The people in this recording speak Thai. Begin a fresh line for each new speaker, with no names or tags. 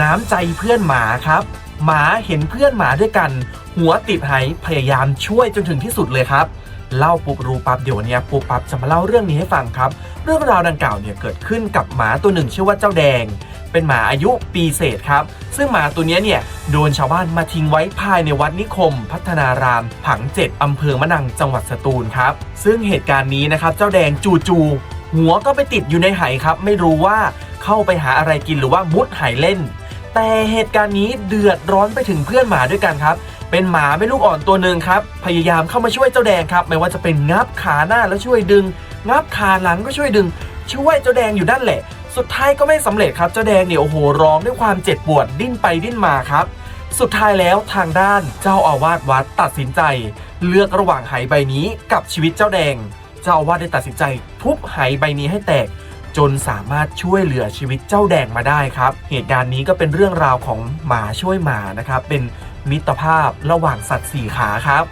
น้ำใจเพื่อนหมาครับ หมาเห็นเพื่อนหมาด้วยกัน หัวติดไหพยายามช่วยจนถึงที่สุดเลยครับเล่าปุ๊บรูปั๊บเดี๋ยวนเนี้ยปุ๊บปั๊บจะมาเล่าเรื่องนี้ให้ฟังครับ เรื่องราวดังกล่าวเนี่ยเกิดขึ้นกับหมาตัวหนึ่งชื่อว่าเจ้าแดง เป็นหมาอายุปีเศษครับ ซึ่งหมาตัวเนี้ยเนี่ยโดนชาวบ้านมาทิ้งไว้ภายในวัดนิคม พัฒนาราม ผังเจ็ดอำเภอมะนังจังหวัดสตูลครับ ซึ่งเหตุการณ์นี้นะครับเจ้าแดงจู่ๆหัวก็ไปติดอยู่ในไหครับ ไม่รู้ว่าเข้าไปหาอะไรกินหรือว่ามุดไหเล่น แต่เหตุการณ์นี้เดือดร้อนไปถึงเพื่อนหมาด้วยกันครับ เป็นหมาไม่ลูกอ่อนตัวหนึ่งครับ พยายามเข้ามาช่วยเจ้าแดงครับ ไม่ว่าจะเป็นงับขาหน้าแล้วช่วยดึง งับขาหลังก็ช่วยดึง ช่วยเจ้าแดงอยู่นั่นแหละ สุดท้ายก็ไม่สำเร็จครับ เจ้าแดงเนี่ยโอ้โหร้องด้วยความเจ็บปวดดิ้นไปดิ้นมาครับ สุดท้ายแล้วทางด้านเจ้าอาวาสวัดตัดสินใจ เลือกระหว่างไหใบนี้กับชีวิตเจ้าแดง เจ้าอาวาสได้ตัดสินใจทุบไหใบนี้ให้แตก จนสามารถช่วยเหลือชีวิตเจ้าแดงมาได้ครับ เหตุการณ์นี้ก็เป็นเรื่องราวของหมาช่วยหมานะครับ เป็นมิตรภาพระหว่างสัตว์สี่ขาครับ